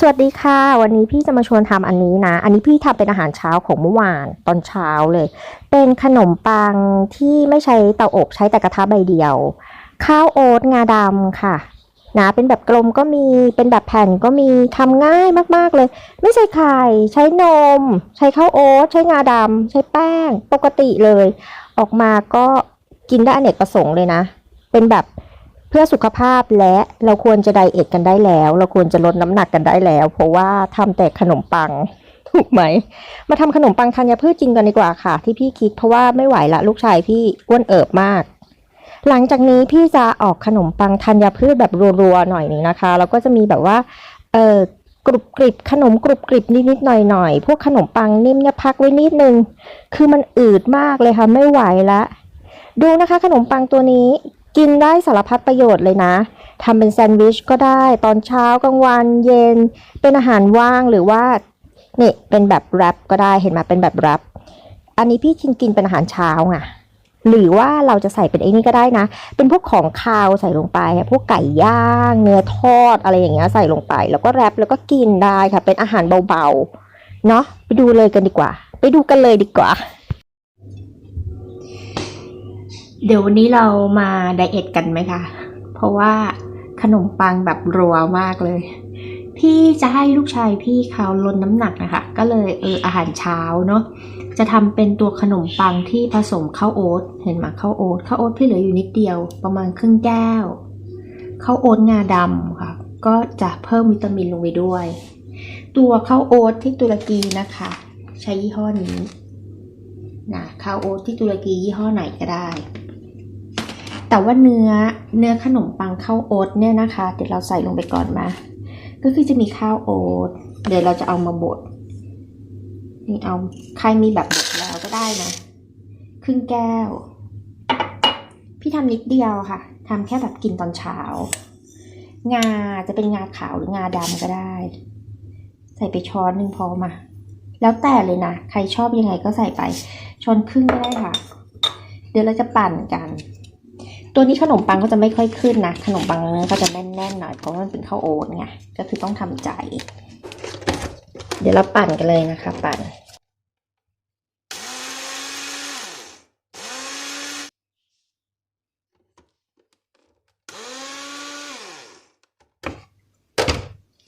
สวัสดีค่ะ วันนี้พี่จะมาชวนทำอันนี้นะ อันนี้พี่ทำเป็นอาหารเช้าของเมื่อวานตอนเช้าเลย เป็นขนมปังที่ไม่ใช้เตาอบใช้แต่กระทะใบเดียว ข้าวโอ๊ตงาดำค่ะนะเป็นแบบกลมก็มีเป็นแบบแผ่นก็มีทำง่ายมากๆเลย ไม่ใช่ไข่ใช้นม ใช้ข้าวโอ๊ตใช้งาดำใช้แป้งปกติเลย ออกมาก็กินได้อเนกประสงค์เลยนะ เป็นแบบ เพื่อสุขภาพและเราควรจะไดเอทกันได้แล้ว เราควรจะลดน้ำหนักกันได้แล้ว เพราะว่าทำแต่ขนมปังถูกไหม มาทำขนมปังธัญพืชจริงกันดีกว่าค่ะ ที่พี่คิดเพราะว่าไม่ไหวละลูกชายพี่อ้วนเอิบมาก หลังจากนี้พี่จะออกขนมปังธัญพืชแบบรัวๆหน่อยนึงนะคะ แล้วก็จะมีแบบว่าเออกรุบกริบขนมกรุบกริบนิดๆหน่อยๆพวกขนมปังนิ่มเนี่ยพักไว้นิดนึง คือมันอืดมากเลยค่ะไม่ไหวละดูนะคะขนมปังตัวนี้ กินได้สารพัดประโยชน์เลยนะทำเป็นแซนด์วิชก็ได้ตอนเช้ากลางวันเย็น เป็นอาหารว่างหรือว่านี่เป็นแบบแรปก็ได้เห็นไหมเป็นแบบแรปอันนี้พี่กินกินเป็นอาหารเช้าไงหรือว่าเราจะใส่เป็นไอ้นี่ก็ได้นะ เป็นพวกของคาวใส่ลงไปพวกไก่ย่าง เนื้อทอดอะไรอย่างเงี้ยใส่ลงไป แล้วก็แรปแล้วก็กินได้ค่ะ เป็นอาหารเบาๆเนาะไปดูเลยกันดีกว่า ไปดูกันเลยดีกว่า เดี๋ยววันนี้เรามาไดเอทกันไหมคะ เพราะว่าขนมปังแบบรัวมากเลย พี่จะให้ลูกชายพี่เขาลดน้ำหนักนะคะ ก็เลยเอออาหารเช้าเนาะ จะทำเป็นตัวขนมปังที่ผสมข้าวโอ๊ต เห็นไหมข้าวโอ๊ต ข้าวโอ๊ตพี่เหลืออยู่นิดเดียว ประมาณครึ่งแก้ว ข้าวโอ๊ตงาดำค่ะ ก็จะเพิ่มวิตามินลงไปด้วย ตัวข้าวโอ๊ตที่ตุรกีนะคะ ใช้ยี่ห้อนี้นะข้าวโอ๊ตที่ตุรกียี่ห้อไหนก็ได้ แต่ว่าเนื้อเนื้อขนมปังข้าวโอ๊ตเนี่ยนะคะ เดี๋ยวเราใส่ลงไปก่อนมา ก็คือจะมีข้าวโอ๊ตเดี๋ยวเราจะเอามาบดนี่เอาใครมีแบบบดแล้วก็ได้นะครึ่งแก้ว พี่ทำนิดเดียวค่ะทำแค่แบบกินตอนเช้างาจะเป็นงาขาวหรืองาดำก็ได้ ใส่ไปช้อนหนึ่งพอมา แล้วแต่เลยนะ ใครชอบยังไงก็ใส่ไปช้อนครึ่งก็ได้ค่ะ เดี๋ยวเราจะปั่นกัน ตัวนี้ขนมปังก็จะไม่ค่อยขึ้นนะ ขนมปังเนื้อก็จะแน่นๆหน่อยเพราะว่ามันเป็นข้าวโอ๊ตไง ก็คือต้องทำใจ เดี๋ยวเราปั่นกันเลยนะคะ ปั่น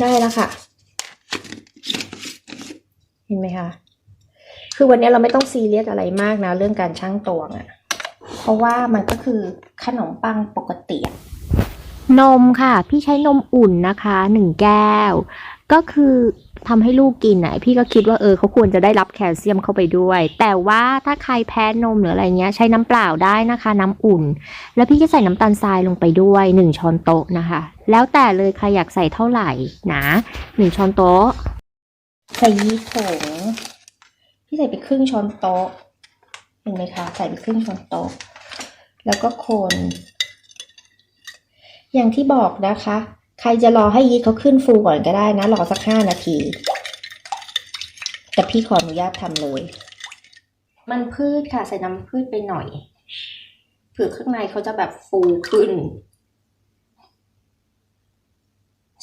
ได้แล้วค่ะ เห็นไหมคะ คือวันนี้เราไม่ต้องซีเรียสอะไรมากนะ เรื่องการชั่งตวงอะ เพราะว่ามันก็คือขนมปังปกติอะนมค่ะ พี่ใช้นมอุ่นนะคะหนึ่งแก้ว ก็คือทำให้ลูกกินน่ะพี่ก็คิดว่าเออเขาควรจะได้รับแคลเซียมเข้าไปด้วย แต่ว่าถ้าใครแพ้นมหรืออะไรเงี้ย ใช้น้ำเปล่าได้นะคะ น้ำอุ่น แล้วพี่ก็ใส่น้ำตาลทรายลงไปด้วยหนึ่งช้อนโต๊ะนะคะ แล้วแต่เลยใครอยากใส่เท่าไหร่นะหนึ่งช้อนโต๊ะใส่ยีสต์ผงพี่ใส่ไปครึ่งช้อนโต๊ะ เห็นไหมคะ ใส่ไปครึ่งช้อนโต๊ะแล้วก็คน อย่างที่บอกนะคะ ใครจะรอให้ยีสต์เขาขึ้นฟูก่อนก็ได้นะ รอสักห้านาที แต่พี่ขออนุญาตทำเลย มันพืชค่ะ ใส่น้ำพืชไปหน่อยเผื่อข้างในเขาจะแบบฟูขึ้น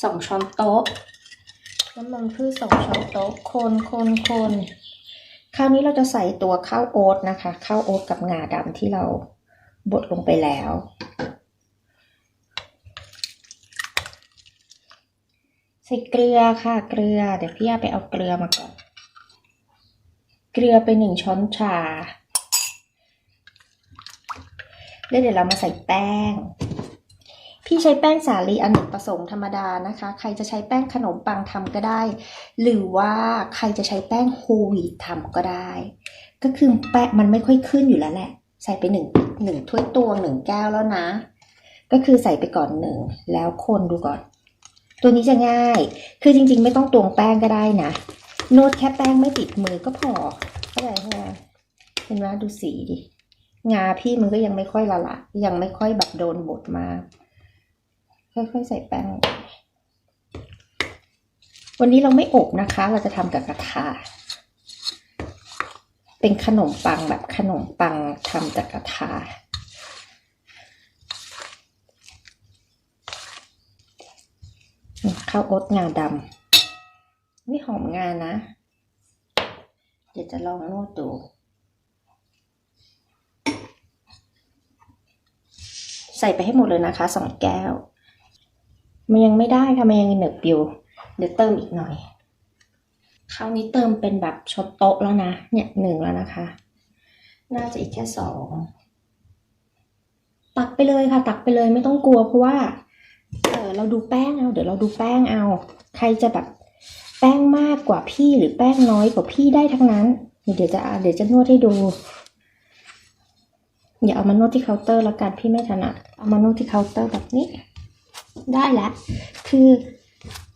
สองช้อนโต๊ะน้ำมันพืชสองช้อนโต๊ะ คนคนคน คราวนี้เราจะใส่ตัวข้าวโอ๊ตนะคะข้าวโอ๊ตกับงาดำที่เราบดลงไปแล้ว ใส่เกลือค่ะเกลือ เดี๋ยวพี่อาไปเอาเกลือมาก่อน เกลือไปหนึ่งช้อนชาแล้วเดี๋ยวเรามาใส่แป้ง พี่ใช้แป้งสาลีอเนกประสงค์ธรรมดานะคะ ใครจะใช้แป้งขนมปังทำก็ได้ หรือว่าใครจะใช้แป้งโฮวีตทำก็ได้ ก็คือแป้งมันไม่ค่อยขึ้นอยู่แล้วแหละ ใส่ไปหนึ่งหนึ่งถ้วยตวงหนึ่งแก้วแล้วนะ ก็คือใส่ไปก่อนหนึ่งแล้วคนดูก่อน ตัวนี้จะง่าย คือจริงๆ ไม่ต้องตวงแป้งก็ได้นะ โน้ตแค่แป้งไม่ติดมือก็พอเข้าใจไหมเห็นไหมดูสีดิงาพี่มันก็ยังไม่ค่อยละละยังไม่ค่อยแบบโดนบดมาก ค่อยๆใส่แป้งลงไปวันนี้เราไม่อบนะคะ เราจะทำกับกระทะเป็นขนมปังแบบขนมปังทำจากกระทะข้าวโอ๊ตงาดำไม่หอมงานนะ เดี๋ยวจะลองนวดดู ใส่ไปให้หมดเลยนะคะสองแก้ว มันยังไม่ได้ค่ะมันยังเหนึบอยู่เดี๋ยวเติมอีกหน่อย คราวนี้เติมเป็นแบบชดโต๊ะแล้วนะ เนี่ยหนึ่งแล้วนะคะ น่าจะอีกแค่สองตักไปเลยค่ะ ตักไปเลยไม่ต้องกลัวเพราะว่า เออเราดูแป้งเอา เดี๋ยวเราดูแป้งเอา ใครจะแบบแป้งมากกว่าพี่หรือแป้งน้อยกว่าพี่ได้ทั้งนั้น เดี๋ยวจะเดี๋ยวจะนวดให้ดู อย่าเอามานวดที่เคาน์เตอร์แล้วกันพี่ไม่ถนัดเอามานวดที่เคาน์เตอร์แบบนี้ ได้แล้วคือ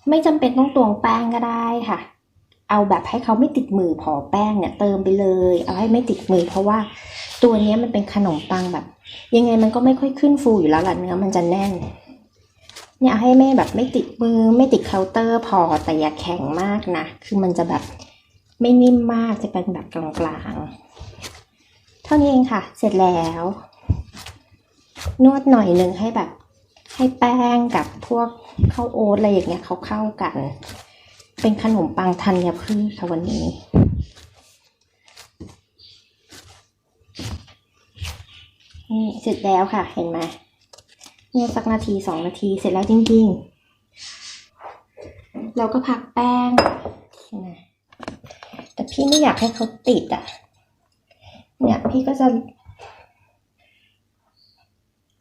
ไม่จำเป็นต้องตวงแป้งก็ได้ค่ะ เอาแบบให้เขาไม่ติดมือพอแป้งเนี่ยเติมไปเลย เอาให้ไม่ติดมือ เพราะว่าตัวนี้มันเป็นขนมปังแบบ ยังไงมันก็ไม่ค่อยขึ้นฟูอยู่แล้วล่ะเนื้อมันจะแน่น เนี่ยเอาให้ไม่แบบไม่ติดมือ ไม่ติดเคาน์เตอร์พอแต่อย่าแข็งมากนะ คือมันจะแบบไม่นิ่มมากจะเป็นแบบกลางๆ เท่านี้เองค่ะ เสร็จแล้ว นวดหน่อยหนึ่งให้แบบ ให้แป้งกับพวกข้าวโอ๊ตอะไรอย่างเงี้ยเขาเข้ากัน เป็นขนมปังธัญพืชค่ะวันนี้ นี่เสร็จแล้วค่ะ เห็นไหมเนี่ยสักนาทีสองนาทีเสร็จแล้วจริงๆ เราก็พักแป้งนไหมแต่พี่ไม่อยากให้เขาติดอะ เนี่ยพี่ก็จะ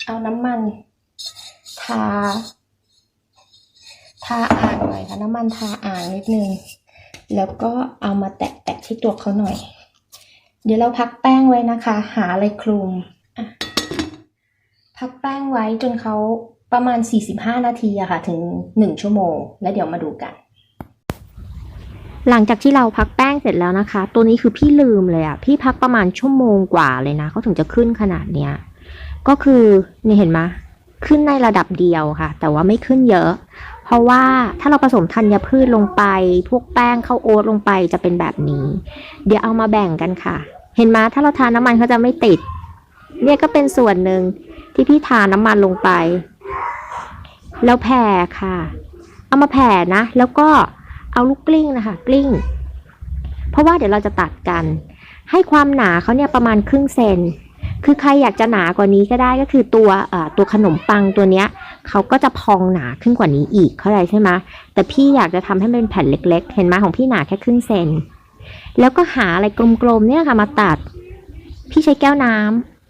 เอาน้ำมัน ทา ทาอ่างหน่อยค่ะน้ำมันทาอ่างนิดนึง แล้วก็เอามาแตะแตะที่ตัวเขาหน่อย เดี๋ยวเราพักแป้งไว้นะคะ หาอะไรคลุมพักแป้งไว้จนเขาประมาณ 45 นาทีอะค่ะ ถึง 1 ชั่วโมง แล้วเดี๋ยวมาดูกัน หลังจากที่เราพักแป้งเสร็จแล้วนะคะ ตัวนี้คือพี่ลืมเลยอะพี่พักประมาณชั่วโมงกว่าเลยนะเขาถึงจะขึ้นขนาดเนี้ยก็คือนี่เห็นไหม ขึ้นในระดับเดียวค่ะ แต่ว่าไม่ขึ้นเยอะ เพราะว่าถ้าเราผสมธัญพืชลงไป พวกแป้งข้าวโอ๊ตลงไปจะเป็นแบบนี้ เดี๋ยวเอามาแบ่งกันค่ะ เห็นไหมถ้าเราทาน้ำมันเขาจะไม่ติด เนี่ยก็เป็นส่วนหนึ่งที่พี่ทาน้ำมันลงไป แล้วแผ่ค่ะ เอามาแผ่นะ แล้วก็เอาลูกกลิ้งนะคะ กลิ้ง เพราะว่าเดี๋ยวเราจะตัดกัน ให้ความหนาเขาเนี่ยประมาณครึ่งเซน คือใครอยากจะหนากว่านี้ก็ได้ก็คือตัวตัวขนมปังตัวเนี้ยเขาก็จะพองหนาขึ้นกว่านี้อีกเข้าใจใช่ไหมแต่พี่อยากจะทำให้มันเป็นแผ่นเล็ก ๆ เห็นไหมของพี่หนาแค่ครึ่งเซนแล้วก็หาอะไรกลมๆเนี่ยค่ะมาตัด พี่ใช้แก้วน้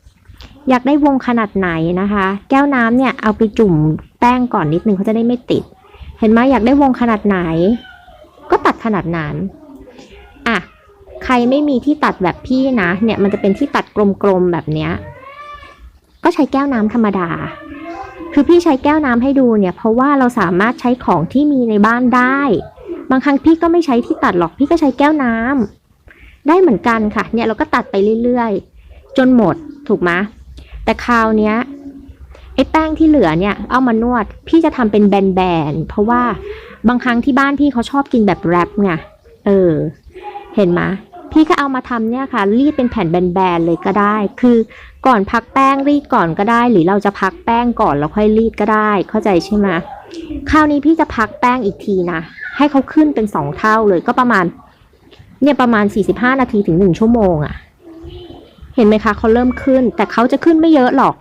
ำอยากได้วงขนาดไหนนะคะ แก้วน้ำเนี่ยเอาไปจุ่มแป้งก่อนนิดนึงเขาจะได้ไม่ติด เห็นไหมอยากได้วงขนาดไหน ก็ตัดขนาดนั้น ใครไม่มีที่ตัดแบบพี่นะ เนี่ยมันจะเป็นที่ตัดกลมๆแบบเนี้ย ก็ใช้แก้วน้ำธรรมดา คือพี่ใช้แก้วน้ำให้ดูเนี่ย เพราะว่าเราสามารถใช้ของที่มีในบ้านได้ บางครั้งพี่ก็ไม่ใช้ที่ตัดหรอก พี่ก็ใช้แก้วน้ำได้เหมือนกันค่ะ เนี่ยเราก็ตัดไปเรื่อยๆ จนหมดถูกไหมแต่คราวเนี้ยไอ้แป้งที่เหลือเนี่ย เอามานวด พี่จะทำเป็นแบนๆ เพราะว่าบางครั้งที่บ้านพี่เขาชอบกินแบบแรปไง เออ เห็นไหม พี่ก็เอามาทำเนี่ยค่ะ รีดเป็นแผ่นแบนๆเลยก็ได้ คือก่อนพักแป้งรีดก่อนก็ได้ หรือเราจะพักแป้งก่อนแล้วค่อยรีดก็ได้ เข้าใจใช่ไหมคราวนี้พี่จะพักแป้งอีกทีนะ ให้เขาขึ้นเป็นสองเท่าเลยก็ประมาณ เนี่ยประมาณ 45 นาทีถึง1ชั่วโมงอะ่ะ เห็นไหมคะเขาเริ่มขึ้น แต่เขาจะขึ้นไม่เยอะหรอก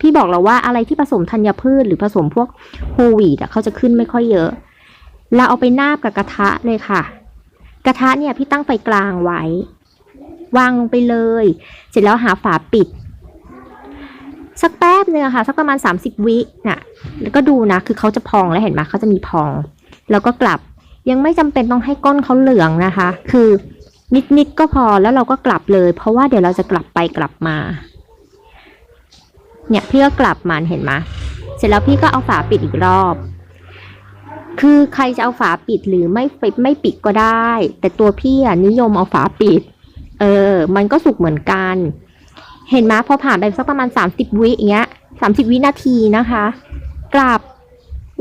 พี่บอกแล้วว่าอะไรที่ผสมธัญพืชหรือผสมพวกโฮวีดอะเขาจะขึ้นไม่ค่อยเยอะ เราเอาไปนาบกับกระทะเลยค่ะ กระทะเนี่ยพี่ตั้งไฟกลางไว้ วางลงไปเลย เสร็จแล้วหาฝาปิด สักแป๊บนึงค่ะ สักประมาณ 30 วิน่ะ แล้วก็ดูนะ คือเขาจะพองแล้วเห็นไหมเขาจะมีพอง แล้วก็กลับ ยังไม่จำเป็นต้องให้ก้นเขาเหลืองนะคะ คือนิดๆก็พอแล้วเราก็กลับเลย เพราะว่าเดี๋ยวเราจะกลับไปกลับมา เนี่ยพี่ก็กลับมันเห็นไหมเสร็จแล้วพี่ก็เอาฝาปิดอีกรอบ คือใครจะเอาฝาปิดหรือไม่ไม่ปิดก็ได้ แต่ตัวพี่อะนิยมเอาฝาปิด เออ มันก็สุกเหมือนกัน เห็นไหมพอผ่านไปสักประมาณสามสิบวิอย่างเงี้ยสามสิบวินาทีนะคะ กลับ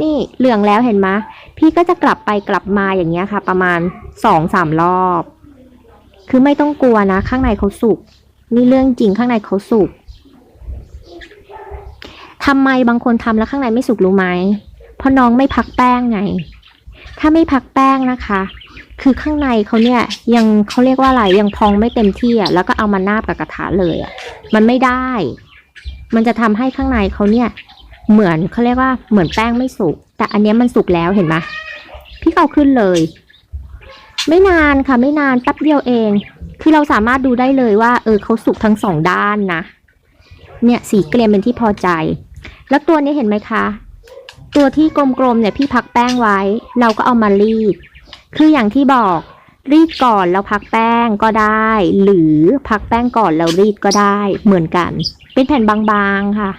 นี่เหลืองแล้วเห็นไหมพี่ก็จะกลับไปกลับมาอย่างเงี้ยค่ะ ประมาณสองสามรอบ คือไม่ต้องกลัวนะ ข้างในเขาสุกนี่เรื่องจริงข้างในเขาสุกทำไมบางคนทำแล้วข้างในไม่สุกรู้ไหม เพราะน้องไม่พักแป้งไง ถ้าไม่พักแป้งนะคะ คือข้างในเขาเนี่ยยังเขาเรียกว่าอะไรยังพองไม่เต็มที่อะแล้วก็เอามานาบกับกระทะเลยอะมันไม่ได้ มันจะทำให้ข้างในเขาเนี่ยเหมือนเขาเรียกว่าเหมือนแป้งไม่สุก แต่อันนี้มันสุกแล้วเห็นไหมพี่เอาขึ้นเลย ไม่นานค่ะ ไม่นานแป๊บเดียวเอง คือเราสามารถดูได้เลยว่า เออเขาสุกทั้งสองด้านนะ เนี่ยสีเกรียมเป็นที่พอใจ แล้วตัวนี้เห็นไหมคะ ตัวที่กลมๆเนี่ยพี่พักแป้งไว้ เราก็เอามารีด คืออย่างที่บอกรีดก่อนแล้วพักแป้งก็ได้ หรือพักแป้งก่อนแล้วรีดก็ได้เหมือนกัน เป็นแผ่นบางๆค่ะ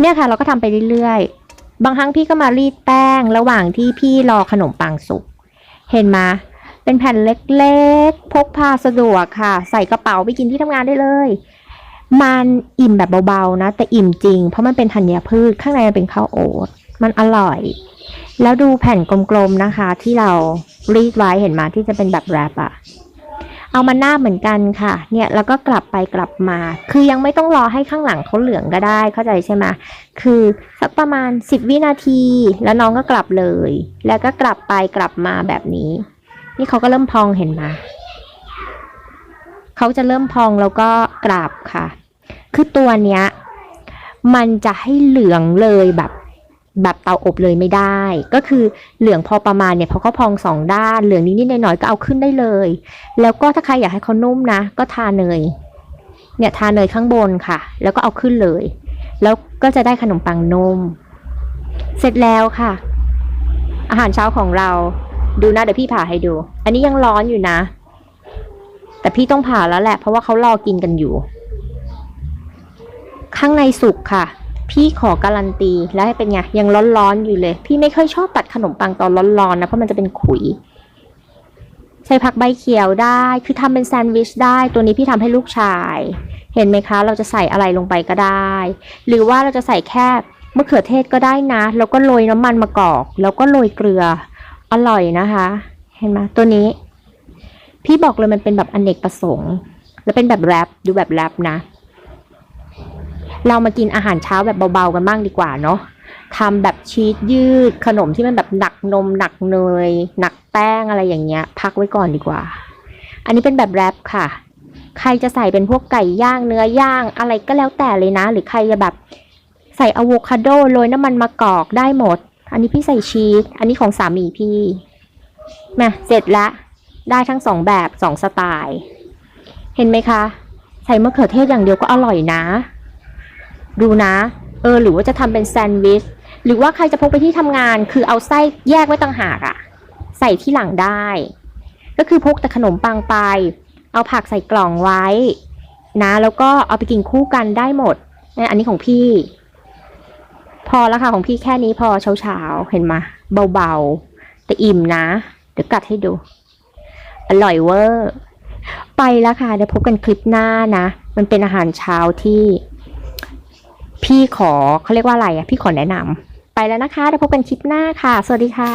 เนี่ยค่ะ เราก็ทำไปเรื่อยๆ บางครั้งพี่ก็มารีดแป้งระหว่างที่พี่รอขนมปังสุก เห็นไหมเป็นแผ่นเล็กๆ พกพาสะดวกค่ะ ใส่กระเป๋าไปกินที่ทำงานได้เลย มันอิ่มแบบเบาๆนะ แต่อิ่มจริง เพราะมันเป็นธัญพืชข้างในมันเป็นข้าวโอ๊ตมันอร่อย แล้วดูแผ่นกลมๆนะคะ ที่เรารีดไว้เห็นมาที่จะเป็นแบบแรปอะเอามาหน้าเหมือนกันค่ะ เนี่ยแล้วก็กลับไปกลับมา คือยังไม่ต้องรอให้ข้างหลังเขาเหลืองก็ได้เข้าใจใช่ไหมคือสักประมาณ 10 วินาที แล้วน้องก็กลับเลย แล้วก็กลับไปกลับมาแบบนี้ นี่เขาก็เริ่มพองเห็นไหม เขาจะเริ่มพองแล้วก็กราบค่ะ คือตัวเนี้ยมันจะให้เหลืองเลยแบบแบบเตาอบเลยไม่ได้ ก็คือเหลืองพอประมาณเนี่ยพอเขาพองสองด้านเหลืองนิดๆหน่อยๆก็เอาขึ้นได้เลย แล้วก็ถ้าใครอยากให้เขานุ่มนะ ก็ทาเนยเนี่ยทาเนยข้างบนค่ะ แล้วก็เอาขึ้นเลย แล้วก็จะได้ขนมปังนุ่มเสร็จแล้วค่ะ อาหารเช้าของเราดูนะเดี๋ยวพี่ผ่าให้ดู อันนี้ยังร้อนอยู่นะ แต่พี่ต้องผ่าแล้วแหละ เพราะว่าเขารอกินกันอยู่ ข้างในสุกค่ะ พี่ขอการันตีแล้วให้เป็นไงยังร้อนๆอยู่เลย พี่ไม่ค่อยชอบตัดขนมปังตอนร้อนๆนะเพราะมันจะเป็นขุยใช้ผักใบเขียวได้ คือทำเป็นแซนด์วิชได้ ตัวนี้พี่ทำให้ลูกชาย เห็นไหมคะ เราจะใส่อะไรลงไปก็ได้ หรือว่าเราจะใส่แค่มะเขือเทศก็ได้นะ แล้วก็โรยน้ำมันมะกอก แล้วก็โรยเกลือ อร่อยนะคะ เห็นไหมตัวนี้ พี่บอกเลยมันเป็นแบบอนเนกประสงค์ แล้วเป็นแบบแรปดูแบบแรปนะ เรามากินอาหารเช้าแบบเบาๆกันบ้างดีกว่าเนาะทำแบบชีสยืดขนมที่มันแบบหนักนมหนักเนยหนักแป้งอะไรอย่างเงี้ย พักไว้ก่อนดีกว่า อันนี้เป็นแบบแรปค่ะ ใครจะใส่เป็นพวกไก่ย่างเนื้อย่างอะไรก็แล้วแต่เลยนะ หรือใครจะแบบใส่อะโวคาโดโรยน้ำมันมะกอกได้หมด อันนี้พี่ใส่ชีสอันนี้ของสามีพี่มาเสร็จละ ได้ทั้งสองแบบสองสไตล์ เห็นไหมคะ ใส่มะเขือเทศอย่างเดียวก็อร่อยนะ ดูนะ เออ หรือว่าจะทำเป็นแซนด์วิช หรือว่าใครจะพกไปที่ทำงาน คือเอาไส้แยกไว้ต่างหากอะใส่ที่หลังได้ ก็คือพกแต่ขนมปังไป เอาผักใส่กล่องไว้ นะ แล้วก็เอาไปกินคู่กันได้หมดนี่อันนี้ของพี่ พอแล้วค่ะของพี่แค่นี้พอเช้าๆเห็นไหมยเบาๆแต่อิ่มนะ เดี๋ยวกัดให้ดู อร่อยเวอร์ ไปแล้วค่ะเดี๋ยวพบกันคลิปหน้านะ มันเป็นอาหารเช้าที่ พี่ขอเขาเรียกว่าอะไรอะ พี่ขอแนะนำไปแล้วนะคะเดี๋ยวพบกันคลิปหน้าค่ะ สวัสดีค่ะ